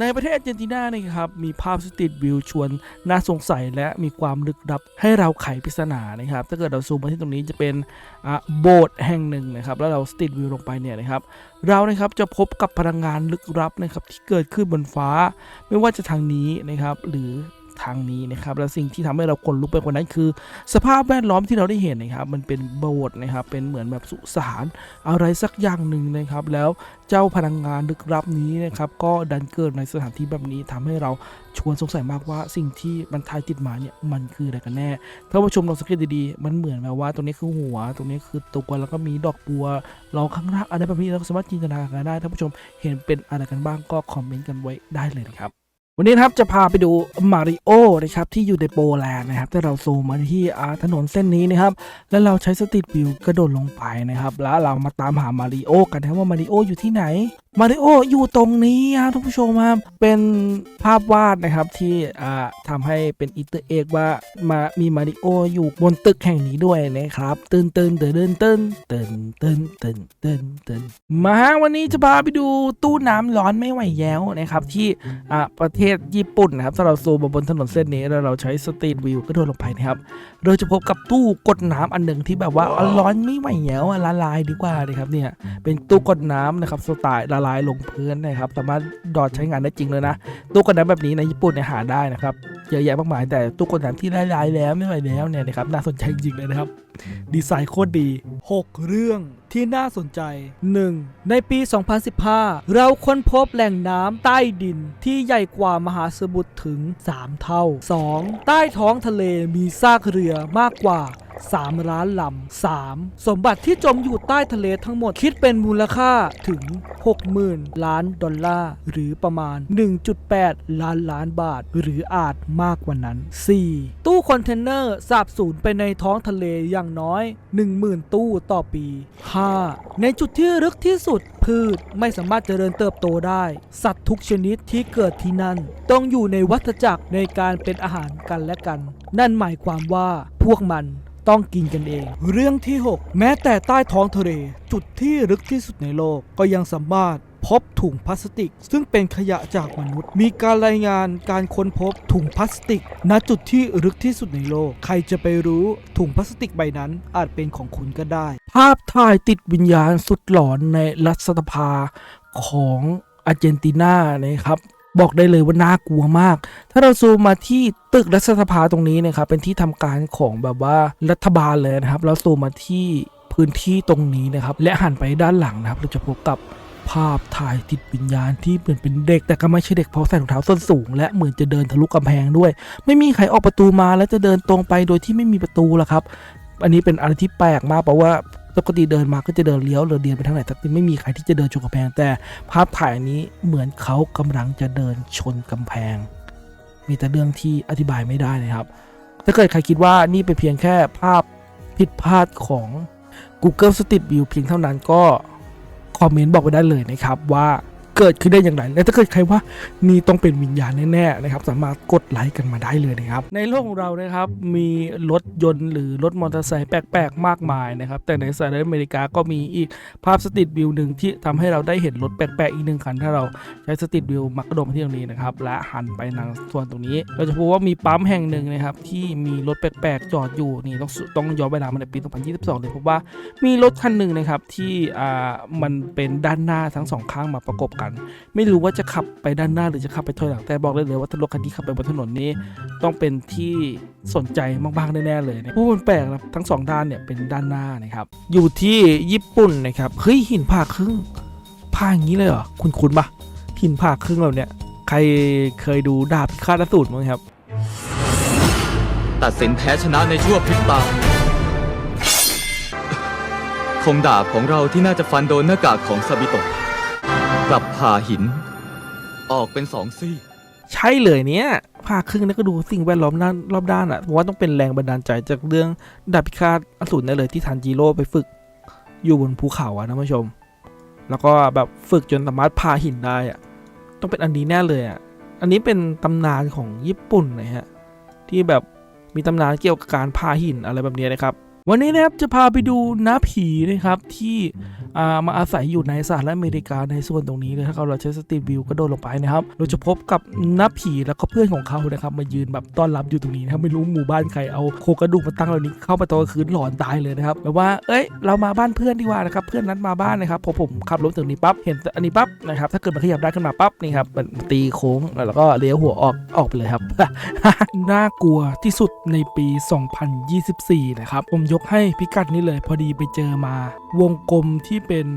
ในประเทศอาร์เจนตินานะครับมีภาพสติดวิวชวนน่าสงสัยและมีความลึกลับให้เราไขปริศนานะครับ ถ้าเกิดเราซูมมาที่ตรงนี้จะเป็นโบสถ์แห่งหนึ่งนะครับ แล้วเราสติดวิวลงไปเนี่ยนะครับเรานะครับจะพบกับพลังงานลึกลับนะครับที่เกิดขึ้นบนฟ้า ไม่ว่าจะทางนี้นะครับหรือ ทางนี้นะครับ และสิ่งที่ทำให้เราขนลุกไปกว่านั้นคือ สภาพแวดล้อมที่เราได้เห็นนะครับ มันเป็นโบสถ์นะครับ เป็นเหมือนแบบสุสานอะไรสักอย่างหนึ่งนะครับ แล้วเจ้าพลังงานลึกลับนี้นะครับ ก็ดันเกิดในสถานที่แบบนี้ทำให้เราชวนสงสัยมากว่าสิ่งที่มันทายติดมาเนี่ยมันคืออะไรกันแน่ ถ้าผู้ชมลองสังเกตดีๆ มันเหมือนแบบว่าตรงนี้คือหัว ตรงนี้คือตัวแล้วก็มีดอกบัวรองข้างล่างอะไรแบบนี้เราก็สามารถจินตนาการได้ ถ้าผู้ชมเห็นเป็นอะไรกันบ้างก็คอมเมนต์กันไว้ได้เลยนะครับ วันนี้นะครับจะพาไปดูมาริโอนะครับที่อยู่ในโปแลนด์นะครับถ้าเราซูมมาที่ถนนเส้นนี้นะครับแล้วเราใช้สตรีทวิวกระโดดลงไปนะครับแล้วเรามาตามหามาริโอกันนะครับว่ามาริโออยู่ที่ไหนมาริโออยู่ตรงนี้ครับท่านผู้ชมครับเป็นภาพวาดนะครับที่อ่าทำให้เป็นอีเตอร์เอกว่ามามีมาริโออยู่บนตึกแห่งนี้ด้วยนะครับตื่นตื่นตื่นตื่นตื่นตื่นตื่นตื่นตื่นตื่นมาฮะวันนี้จะพาไปดูตู้น้ำร้อนไม่ไหวแย้วนะครับที่อ่าประเทศญี่ปุ่นนะครับถ้าเราซูมบนถนนเส้นนี้แล้วเราใช้สตรีทวิวก็โดดลงไปนะครับ เราจะพบกับตู้กดน้ำอันหนึ่งที่แบบว่าอะร้อนไม่ไหวแล้วอะละลายดีกว่าเลยครับเนี่ยเป็นตู้กดน้ำนะครับสไตล์ละลายลงพื้นนะครับสามารถดอดใช้งานได้จริงเลยนะ ตู้กดน้ำแบบนี้ในญี่ปุ่นเนี่ยหาได้นะครับเยอะแยะมากมายแต่ตู้กดน้ำที่ละลายแล้วไม่ไหวแล้วเนี่ยนะครับน่าสนใจจริงๆเลยนะครับ ดีไซน์โคตรดี 6 เรื่อง ที่น่าสนใจ 1. ในปี 2015 เราค้นพบแหล่งน้ำใต้ดินที่ใหญ่กว่ามหาสมุทรถึง 3 เท่า 2. ใต้ท้องทะเลมีซากเรือมากกว่า 3 ล้านลำ 3. สมบัติที่จมอยู่ใต้ทะเลทั้งหมดคิดเป็นมูลค่าถึง 60,000 ล้านดอลลาร์ หรือประมาณ 1.8 ล้านล้านบาท หรืออาจมากกว่านั้น 4. ตู้คอนเทนเนอร์สาบสูญไปในท้องทะเลอย่างน้อย 10,000 ตู้ต่อปี 5. ในจุดที่ลึกที่สุดพืชไม่สามารถเจริญเติบโตได้ สัตว์ทุกชนิดที่เกิดที่นั่น ต้องอยู่ในวัฏจักรในการเป็นอาหารกันและกัน นั่นหมายความว่าพวกมัน ต้องกินกันเอง เรื่องที่ 6 แม้แต่ใต้ท้องทะเล จุดที่ลึกที่สุดในโลกก็ยังสามารถพบถุงพลาสติก ซึ่งเป็นขยะจากมนุษย์ มีการรายงานการค้นพบถุงพลาสติก ณจุดที่ลึกที่สุดในโลก ใครจะไปรู้ถุงพลาสติกใบนั้นอาจเป็นของคุณก็ได้ ภาพถ่ายติดวิญญาณสุดหลอนในรัฐสภาของอาร์เจนตินานะครับ บอกได้เลยว่าน่ากลัวมาก ถ้าเราซูมมาที่ตึกรัฐสภาตรงนี้นะครับ เป็นที่ทำการของแบบว่ารัฐบาลเลยนะครับแล้วซูมมาที่พื้นที่ตรงนี้นะครับ และหันไปด้านหลังนะครับ เราจะพบกับภาพถ่ายติดวิญญาณที่เหมือนเป็นเด็ก แต่ก็ไม่ใช่เด็กเพราะใส่รองเท้าส้นสูง และเหมือนจะเดินทะลุกำแพงด้วย ไม่มีใครออกประตูมาแล้วจะเดินตรงไปโดยที่ไม่มีประตูละครับ อันนี้เป็นอะไรที่แปลกมากเพราะว่า ปกติเดินมาก็จะเดินเลี้ยวหรือเดินไปทางไหนแต่ไม่มีใครที่จะเดินชนกำแพง แต่ภาพถ่ายนี้เหมือนเขากำลังจะเดินชนกำแพง มีแต่เรื่องที่อธิบายไม่ได้นะครับ ถ้าเกิดใครคิดว่านี่เป็นเพียงแค่ภาพผิดพลาดของ Google Street View เพียงเท่านั้นก็คอมเมนต์บอกไปได้เลยนะครับว่า เกิดขึ้นได้อย่างไรและถ้าเกิดใครว่านี่ต้องเป็นวิญญาณแน่ๆนะครับสามารถกดไลค์กันมาได้เลยนะครับในโลกของเรานะครับมีรถยนต์หรือรถมอเตอร์ไซค์แปลกๆมากมายนะครับแต่ในสหรัฐอเมริกาก็มีอีกภาพสตรีทวิวหนึ่งที่ทำให้เราได้เห็นรถแปลกๆอีกหนึ่งคันถ้าเราใช้สตรีทวิวมักกระโดดมาที่ตรงนี้นะครับและหันไปทางส่วนตรงนี้ เราจะพบว่ามีปั๊มแห่งหนึ่งนะครับที่มีรถแปลกๆจอดอยู่นี่ต้องต้องย้อนเวลามาในปี 2022 เลยพบว่ามีรถคันหนึ่งนะครับที่อ่ามันเป็นด้านหน้าทั้งสองข้างมาประกบกันไม่รู้ว่าจะขับไปด้านหน้าหรือจะขับไปถอยหลังแต่บอกเลยเลยว่าถ้ารถคันที่ขับไปบนถนนนี้ ต้องเป็นที่สนใจมากๆแน่ๆเลยนะเพราะมันแปลกนะทั้งสองด้านเนี่ยเป็นด้านหน้านะครับอยู่ที่ญี่ปุ่นนะครับเฮ้ยหินผ่าครึ่งผ่าอย่างนี้เลยเหรอคุณคุณปะหินผ่าครึ่งแบบเนี้ยใครเคยดูดาบพิฆาตสูตรมั้งครับ ตัดสินแพ้ชนะในชั่วพริบตาคงดาบของเราที่น่าจะฟันโดนหน้ากากของซาบิโตะ กลับผ่าหิน ออกเป็นสองซี่ ใช่เลยเนี้ยผ่าครึ่งแล้วก็ดูสิ่งแวดล้อมด้านรอบด้านอะผมว่าต้องเป็นแรงบันดาลใจจากเรื่องดาบพิฆาตอสูรนั่นเลยที่ทันจิโร่ไปฝึก อยู่บนภูเขาอะนะผู้ชม แล้วก็แบบฝึกจนสามารถผ่าหินได้อะต้องเป็นอันนี้แน่เลยอะอันนี้เป็นตำนานของญี่ปุ่นนะฮะที่แบบมีตำนานเกี่ยวกับการผ่าหินอะไรแบบเนี้ยนะครับ วันนี้นะครับจะพาไปดูน้าผีนะครับที่อ่ามาอาศัยอยู่ในสหรัฐอเมริกาในส่วนตรงนี้เลยถ้าเราใช้สตรีทวิวก็โดดลงไปนะครับ เราจะพบกับน้าผีแล้วก็เพื่อนของเขานะครับมายืนแบบต้อนรับอยู่ตรงนี้นะครับไม่รู้หมู่บ้านใครเอาโครกระดูกมาตั้งเหล่านี้เข้ามาตอนคืนหลอนตายเลยนะครับแบบว่าเอ้ยเรามาบ้านเพื่อนดีกว่านะครับเพื่อนนัดมาบ้านนะครับพอผมขับรถถึงนี้ปั๊บเห็นอันนี้ปั๊บนะครับถ้าเกิดมันขยับได้ขึ้นมาปั๊บนี่ครับมันตีโค้งแล้วก็เลี้ยวหัวออกออกไปเลยครับน่ากลัวที่สุดในปี 2024 นะครับผมยกให้พิกัดนี้เลย พอดีไปเจอมาวงกลมที่เป็น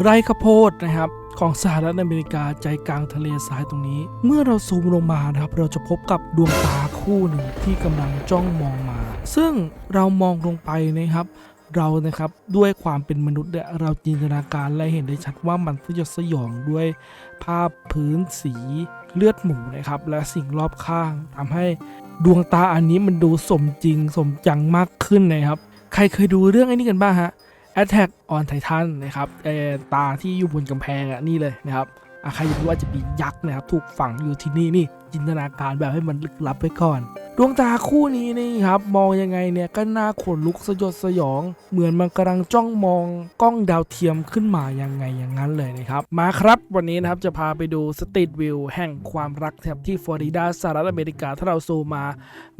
ไร่ข้าวโพดนะครับ ของสหรัฐอเมริกาใจกลางทะเลทรายตรงนี้ เมื่อเราซูมลงมานะครับ เราจะพบกับดวงตาคู่หนึ่งที่กำลังจ้องมองมา ซึ่งเรามองลงไปนะครับ เรานะครับด้วยความเป็นมนุษย์เนี่ยเราจินตนาการและเห็นได้ชัดว่ามันสยดสยองด้วยภาพพื้นสีเลือดหมูนะครับ และสิ่งรอบข้างทำให้ดวงตาอันนี้มันดูสมจริงสมจังมากขึ้นนะครับ ใครเคยดูเรื่องไอ้นี้กันบ้างฮะ Attack on Titan นะครับตาที่อยู่บนกำแพงอะนี่เลยนะครับอะใครอยากรู้ว่าจะมียักษ์นะครับ ถูกฝังอยู่ที่นี่นี่ จินตนาการแบบให้มันลึกลับไว้ก่อน ดวงตาคู่นี้นี่ครับ มองยังไงเนี่ยก็น่าขนลุกสยดสยอง เหมือนมันกำลังจ้องมองกล้องดาวเทียมขึ้นมายังไงอย่างนั้นเลยนะครับ มาครับวันนี้นะครับจะพาไปดูสตรีทวิวแห่งความรักแถบที่ฟลอริดาสหรัฐอเมริกาถ้าเราซูมมา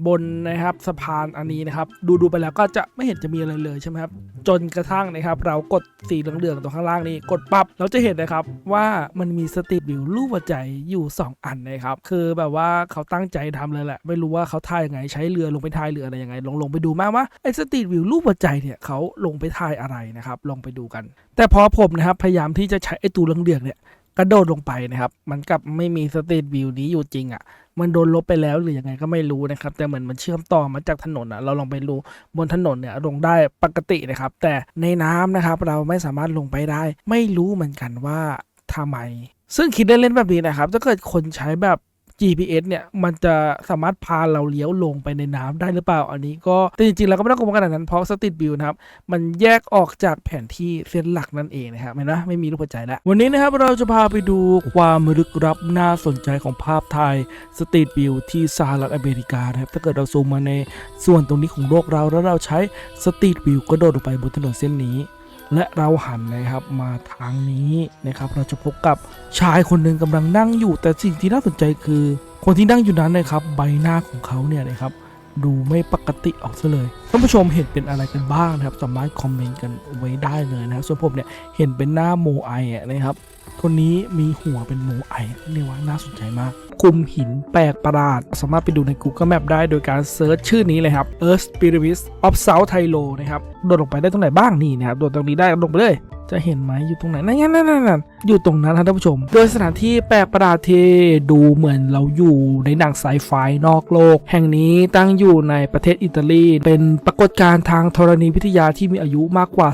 บนนะครับสะพานอันนี้นะครับ ดูดูๆไปแล้วก็จะไม่เห็นจะมีอะไรเลยใช่ไหมครับจนกระทั่งนะครับ เรากดสีเหลืองๆตรงข้างล่างนี้กดปั๊บเราจะเห็นนะครับว่ามันมีสตรีทวิวรูปหัวใจอยู่ 2 อันนะครับคือแบบว่าเขาตั้งใจทำเลยแหละ ไม่รู้ว่าเขาถ่ายยังไง ใช้เรือลงไปถ่ายเรืออะไรยังไง ลองลงไปดูมากว่าไอ้สตรีทวิวรูปหัวใจเนี่ยเขาลงไปถ่ายอะไรนะครับ ลองไปดูกัน แต่พอผมนะครับพยายามที่จะใช้ไอ้ตัวเหลืองเนี่ยกระโดดลงไปนะครับ มันกลับไม่มีสตรีทวิวนี้อยู่จริงอะ่ะ มันโดนลบไปแล้วหรือยังไงก็ไม่รู้นะครับ แต่เหมือนมันเชื่อมต่อมาจากถนนอะ เราลองไปดูบนถนนเนี่ยลงได้ปกตินะครับ แต่ในน้ำนะครับเราไม่สามารถลงไปได้ ไม่รู้เหมือนกันว่าทำไม ซึ่งคิดเล่นๆแบบนี้นะครับ ถ้าเกิดคนใช้แบบ GPS เนี่ยมันจะสามารถพาเราเลี้ยวลงไปในน้ำได้หรือเปล่า อันนี้ก็แต่จริงๆเราก็ไม่ต้องกังวลขนาดนั้นเพราะสติดบิวนะครับ มันแยกออกจากแผนที่เส้นหลักนั่นเองนะครับเห็นไหมไม่มีรูปหัวใจแล้ว วันนี้นะครับเราจะพาไปดูความลึกลับน่าสนใจของภาพถ่ายสตรีทวิวที่สหรัฐอเมริกานะครับถ้าเกิดเราซูมมาในส่วนตรงนี้ของโลกเราแล้วเราใช้สตรีทวิวก็โดดลงไปบนถนนเส้นนี้ และเราหันนะครับมาทางนี้นะครับ เราจะพบกับชายคนหนึ่งกำลังนั่งอยู่ แต่สิ่งที่น่าสนใจคือ คนที่นั่งอยู่นั้นนะครับใบหน้าของเขาเนี่ยนะครับดูไม่ปกติออกซะเลยท่านผู้ชมเห็นเป็นอะไรกันบ้างนะครับ สามารถคอมเมนต์กันไว้ได้เลยนะส่วนผมเนี่ยเห็นเป็นหน้าโมไอนะครับคนนี้มีหัวเป็นโมไอเรียกว่าน่าสนใจมาก กลุ่มหินแปลกประหลาด สามารถไปดูใน Google Map ได้โดยการเซิร์ชชื่อนี้เลยครับ Earth Pyramids of South Thailand นะครับ โดดลงไปได้ตรงไหนบ้างนี่นะครับ โดดตรงนี้ได้ลงไปเลย จะเห็นไหมอยู่ตรงไหนนั่นนั่นนั่นนั่นอยู่ตรงนั้นท่านผู้ชม โดยสถานที่แปลกประหลาดที่ดูเหมือนเราอยู่ในหนังไซไฟนอกโลก แห่งนี้ตั้งอยู่ในประเทศอิตาลี เป็นปรากฏการณ์ทางธรณีวิทยาที่มีอายุมากกว่า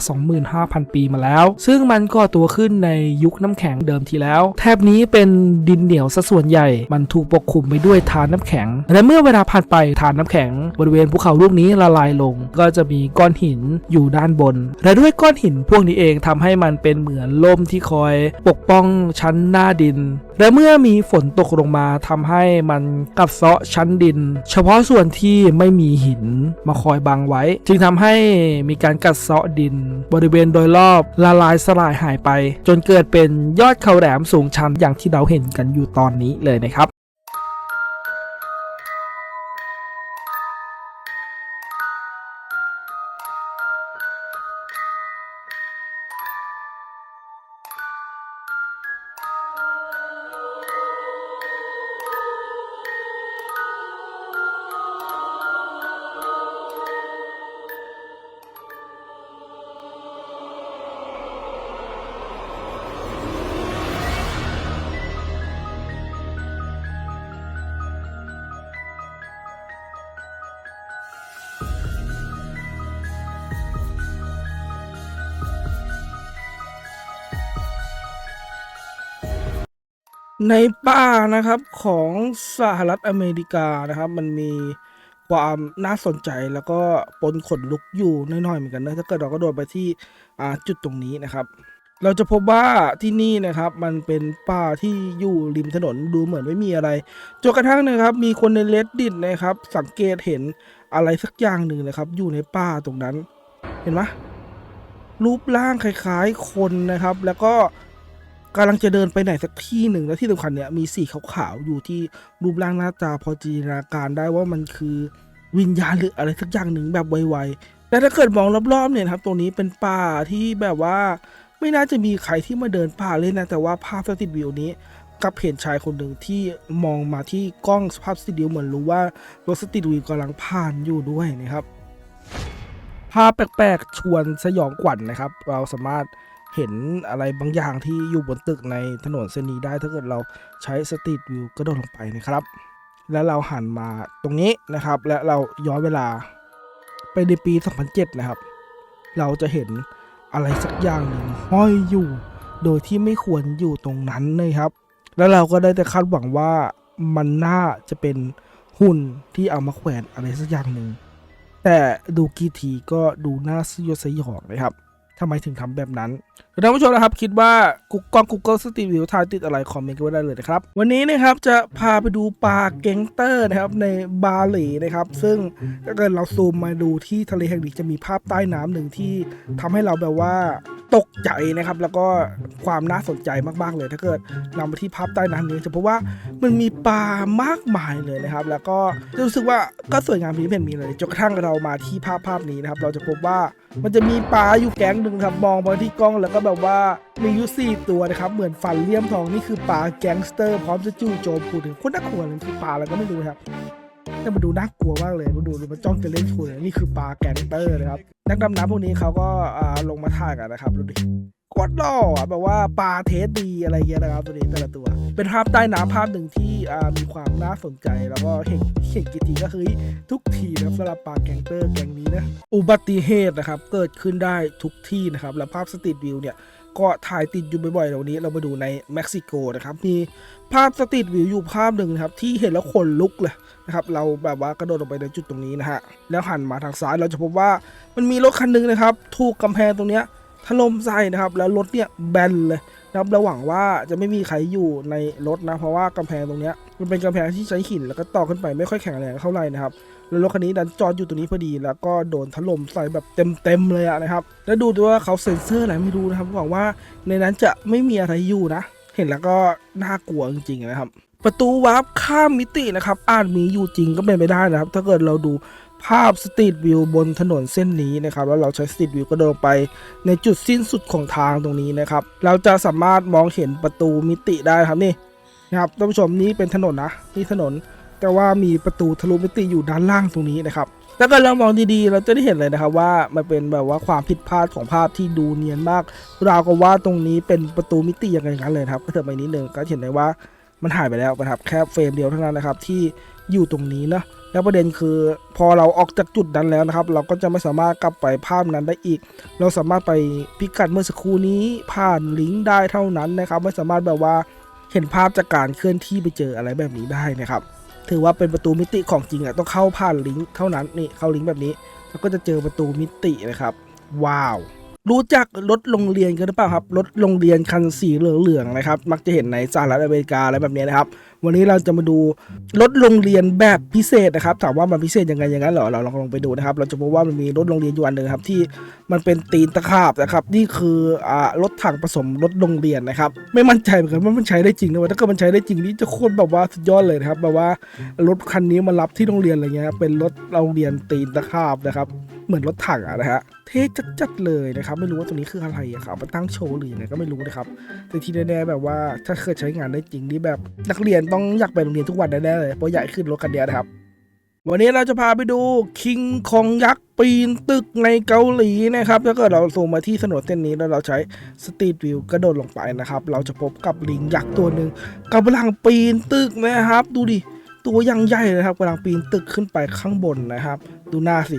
25,000 ปีมาแล้ว ซึ่งมันก่อตัวขึ้นในยุคน้ำแข็งเดิมทีแล้วแถบนี้เป็นดินเหนียวซะส่วนใหญ่ มันถูกปกคลุมไปด้วยทานน้ำแข็ง และเมื่อเวลาผ่านไปทานน้ำแข็ง บริเวณภูเขาลูกนี้ละลายลง ก็จะมีก้อนหินอยู่ด้านบน และด้วยก้อนหินพวกนี้เองทำให้ให้มันเป็นเหมือนล่มที่คอยปกป้องชั้นหน้าดิน และเมื่อมีฝนตกลงมาทำให้มันกัดเซาะชั้นดิน เฉพาะส่วนที่ไม่มีหินมาคอยบังไว้ จึงทำให้มีการกัดเซาะดิน บริเวณโดยรอบละลายสลายหายไป จนเกิดเป็นยอดเขาแหลมสูงชันอย่างที่เราเห็นกันอยู่ตอนนี้เลยนะครับ ในป่านะครับของสหรัฐอเมริกานะครับ มันมีความน่าสนใจแล้วก็ปนขนลุกอยู่น้อยๆเหมือนกันนะถ้าเกิดเราก็โดดไปที่จุดตรงนี้นะครับ เราจะพบว่าที่นี่นะครับ มันเป็นป่าที่อยู่ริมถนนดูเหมือนไม่มีอะไรจนกระทั่งนะครับ มีคนในเลดดิตนะครับ สังเกตเห็นอะไรสักอย่างหนึ่งนะครับ อยู่ในป่าตรงนั้น เห็นไหมรูปร่างคล้ายๆคนนะครับ แล้วก็ กำลังจะเดินไปไหนสักที่หนึ่งแล้วที่สำคัญเนี่ยมีสีขาวๆอยู่ที่รูปร่างหน้าตาพอจินตนาการได้ว่ามันคือวิญญาณหรืออะไรสักอย่างหนึ่งแบบไวๆแต่ถ้าเกิดมองรอบๆเนี่ยครับตรงนี้เป็นป่าที่แบบว่า ไม่น่าจะมีใครที่มาเดินป่าเล่นนะแต่ว่าภาพสติวิวนี้กับเห็นชายคนหนึ่งที่มองมาที่กล้องภาพสติดวิวเหมือนรู้ว่ารถสติดวิวกำลังผ่านอยู่ด้วยนะครับ ภาพแปลกๆ ชวนสยองขวัญนะครับ เราสามารถ เห็นอะไรบางอย่างที่อยู่บนตึกในถนนเส้นนี้ได้ถ้าเกิดเราใช้สตรีทวิวกระโดดลงไปนะครับ แล้วเราหันมาตรงนี้นะครับ และเราย้อนเวลาไปในปี 2007 นะครับ เราจะเห็นอะไรสักอย่างหนึ่งห้อยอยู่ โดยที่ไม่ควรอยู่ตรงนั้นเลยครับ แล้วเราก็ได้แต่คาดหวังว่ามันน่าจะเป็นหุ่นที่เอามาแขวนอะไรสักอย่างหนึ่งแต่ดูกี่ทีก็ดูน่าสยดสยองนะครับ ทำไมถึงทำแบบนั้นท่านผู้ชมนะครับ คิดว่ากุ๊กกล้อง Google Street View ทายติดอะไรคอมเมนต์กันไว้ได้เลยนะครับ วันนี้นะครับจะพาไปดูปลาเกงเตอร์นะครับในบาหลีนะครับ ซึ่งถ้าเกิดเราซูมมาดูที่ทะเลแห่งนี้จะมีภาพใต้น้ำหนึ่งที่ทำให้เราแบบว่าตกใจนะครับ แล้วก็ความน่าสนใจมากๆเลย ถ้าเกิดเรามาที่ภาพใต้น้ำนี้จะพบว่ามันมีปลามากมายเลยนะครับ แล้วก็รู้สึกว่าก็สวยงามพิเศษมีเลยจนกระทั่งเรามาที่ภาพภาพนี้นะครับ เราจะพบว่ามันจะมีปลาอยู่แก๊งหนึ่งครับมองไปที่กล้องแล้วก็แบบว่ามีอยู่สี่ตัวนะครับ เหมือนฟันเลี่ยมทองนี่คือปลาแก๊งสเตอร์พร้อมจะจู่โจมผู้ถึงคนน่ากลัวเลยคือปลาอะไรก็ไม่รู้ครับ แต่มันดูน่ากลัวมากเลยมันดูมันจ้องจะเล่นคุณนี่คือปลาแก๊งเตอร์นะครับนักดำน้ำพวกนี้เขาก็อ่าลงมาถ่ายกันนะครับดูดิโคตรหล่ออะแบบว่าปลาเทสดีอะไรเงี้ยนะครับตัวนี้แต่ละตัว เป็นภาพใต้น้ำภาพหนึ่งที่อ่ามีความน่าสนใจ แล้วก็เห็นเห็นกี่ทีก็คือทุกทีนะครับสำหรับปลาแกงเตอร์แกงนี้นะอุบัติเหตุนะครับเกิดขึ้นได้ทุกที่นะครับแล้วภาพสตรีทวิวเนี่ย ก็ถ่ายติดอยู่บ่อยๆเหล่านี้เรามาดูในเม็กซิโกนะครับ มีภาพสตรีทวิวอยู่ภาพหนึ่งนะครับ ที่เห็นแล้วขนลุกเลยนะครับ เราแบบว่ากระโดดลงไปในจุดตรงนี้นะฮะ แล้วหันมาทางซ้ายเราจะพบว่ามันมีรถคันหนึงนะครับ ถูกกำแพงตรงเนี้ยถล่มใส่นะครับ แล้วรถเนี่ยแบนเลยนะครับระหวังว่าจะไม่มีใครอยู่ในรถนะ เพราะว่ากำแพงตรงเนี้ยมันเป็นกำแพงที่ใช้หินแล้วก็ต่อขึ้นไปไม่ค่อยแข็งแรงเท่าไหร่นะครับ แล้วรถคันนี้ดันจอดอยู่ตรงนี้พอดีแล้วก็โดนถล่มใส่แบบเต็มๆเลยอะนะครับ แล้วดูด้วยว่าเขาเซ็นเซอร์อะไรไม่รู้นะครับหวังว่าในนั้นจะไม่มีอะไรอยู่นะ เห็นแล้วก็น่ากลัวจริงๆนะครับ ประตูวาร์ปข้ามมิตินะครับอาจมีอยู่จริงก็เป็นไปได้นะครับ ถ้าเกิดเราดูภาพสตรีทวิวบนถนนเส้นนี้นะครับแล้วเราใช้สตรีทวิวก็เดินไปในจุดสิ้นสุดของทางตรงนี้นะครับ เราจะสามารถมองเห็นประตูมิติได้ครับนี่นะครับท่านผู้ชมนี่เป็นถนนนะนี่ถนน แต่ว่ามีประตูทะลุมิติอยู่ด้านล่างตรงนี้นะครับถ้าเกิดเรามองดีๆ เราจะได้เห็นเลยนะครับว่ามันเป็นแบบว่าความผิดพลาดของภาพที่ดูเนียนมากราวกับว่าตรงนี้เป็นประตูมิติอย่างไรกันเลยครับก็เถิดไปนิดนึงก็เห็นได้ว่ามันหายไปแล้วนะครับแค่เฟรมเดียวเท่านั้นนะครับที่อยู่ตรงนี้นะแล้วประเด็นคือพอเราออกจากจุดนั้นแล้วนะครับ เราก็จะไม่สามารถกลับไปภาพนั้นได้อีก เราสามารถไปพิกัดเมื่อสักครู่นี้ผ่านลิงก์ได้เท่านั้นนะครับ ไม่สามารถแบบว่าเห็นภาพจากการเคลื่อนที่ไปเจออะไรแบบนี้ได้นะครับ ถือว่าเป็นประตูมิติของจริงอะต้องเข้าผ่านลิงก์เท่านั้นนี่เข้าลิงก์แบบนี้แล้วก็จะเจอประตูมิตินะครับ ว้าว รู้จักรถโรงเรียนกันหรือเปล่าครับรถโรงเรียนคันสีเหลืองๆนะครับมักจะเห็นในสหรัฐอเมริกาอะไรแบบนี้นะครับ วันนี้เราจะมาดูรถโรงเรียนแบบพิเศษนะครับ ถามว่ามันพิเศษยังไงอย่างนั้นเหรอเราลองลองไปดูนะครับ เราจะพบว่ามันมีรถโรงเรียนอยู่อันหนึ่งครับที่มันเป็นตีนตะขาบนะครับนี่คืออ่ารถถังผสมรถโรงเรียนนะครับไม่มั่นใจเหมือนกันว่ามันใช้ได้จริงนะว่าถ้าเกิดมันใช้ได้จริงนี่จะโคตรแบบว่าสุดยอดเลยนะครับแบบว่ารถคันนี้มารับที่โรงเรียนอะไรเงี้ยเป็นรถโรงเรียนตีนตะขาบนะครับ เหมือนรถถังอะนะฮะเท่จัดๆเลยนะครับ ไม่รู้ว่าตรงนี้คืออะไรอะครับมาตั้งโชว์หรือยังไงก็ไม่รู้นะครับ แต่ที่แน่ๆแบบว่าถ้าเคยใช้งานได้จริงนี่แบบนักเรียนต้องอยากไปโรงเรียนทุกวันแน่ๆเลยเพราะใหญ่ขึ้นรถคันเดียนะครับ วันนี้เราจะพาไปดูคิงคองยักษ์ปีนตึกในเกาหลีนะครับถ้าเกิดเราซูมมาที่ถนนเส้นนี้แล้วเราใช้สตรีทวิวกระโดดลงไปนะครับ เราจะพบกับลิงยักษ์ตัวหนึ่งกำลังปีนตึกนะครับ ดูดิ ตัวยังใหญ่เลยครับกำลังปีนตึกขึ้นไปข้างบนนะครับ ดูหน้าสิ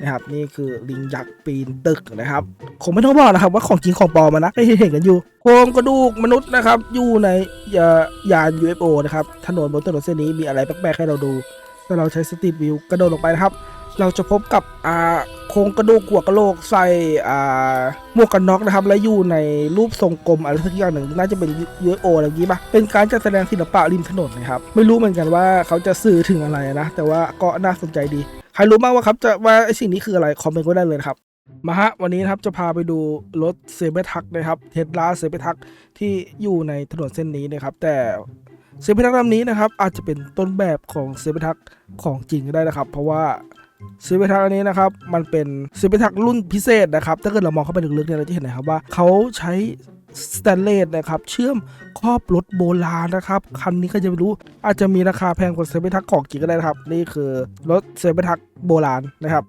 นะครับนี่คือลิงยักษ์ปีนตึกนะครับคงไม่ต้องบอกนะครับว่าของจริงของปลอมนะได้เห็นกันอยู่โครงกระดูกมนุษย์นะครับ อยู่ในยายาน UFO นะครับถนนบนถนนเส้นนี้มีอะไรแปลกๆให้เราดูถ้าเราใช้สติวิวกระโดดลงไปนะครับ เราจะพบกับโครงกระดูกหัวกระโหลกใส่หมวกกันน็อกนะครับ และอยู่ในรูปทรงกลมอะไรสักอย่างหนึ่งน่าจะเป็น UFO ออะไรอย่างนี้ป่ะเป็นการจัดแสดงศิลปะริมถนนนะครับ ไม่รู้เหมือนกันว่าเขาจะสื่อถึงอะไรนะ แต่ว่าก็น่าสนใจดี ใครรู้บ้างว่าครับจะว่าไอสิ่งนี้คืออะไร คอมเมนต์ก็ได้เลยครับมาฮะ วันนี้นะครับจะพาไปดูรถเซเบทักนะครับเทสลาเซเบทักที่อยู่ในถนนเส้นนี้นะครับ แต่เซเบทักลำนี้นะครับ อาจจะเป็นต้นแบบของเซเบทักของจริงก็ได้นะครับ เพราะว่า ซเบทักอันนี้นะครับ มันเป็นเซเบทักรุ่นพิเศษนะครับ ถ้าเกิดเรามองเข้าไปลึกๆเนี่ยเราจะเห็นนะครับว่าเขาใช้สแตนเลสนะครับเชื่อมครอบรถโบราณนะครับคันนี้ก็จะไม่รู้อาจจะมีราคาแพงกว่าเซเบทักของจริงก็ได้นะครับ นี่คือรถเซเบทักโบราณนะครับ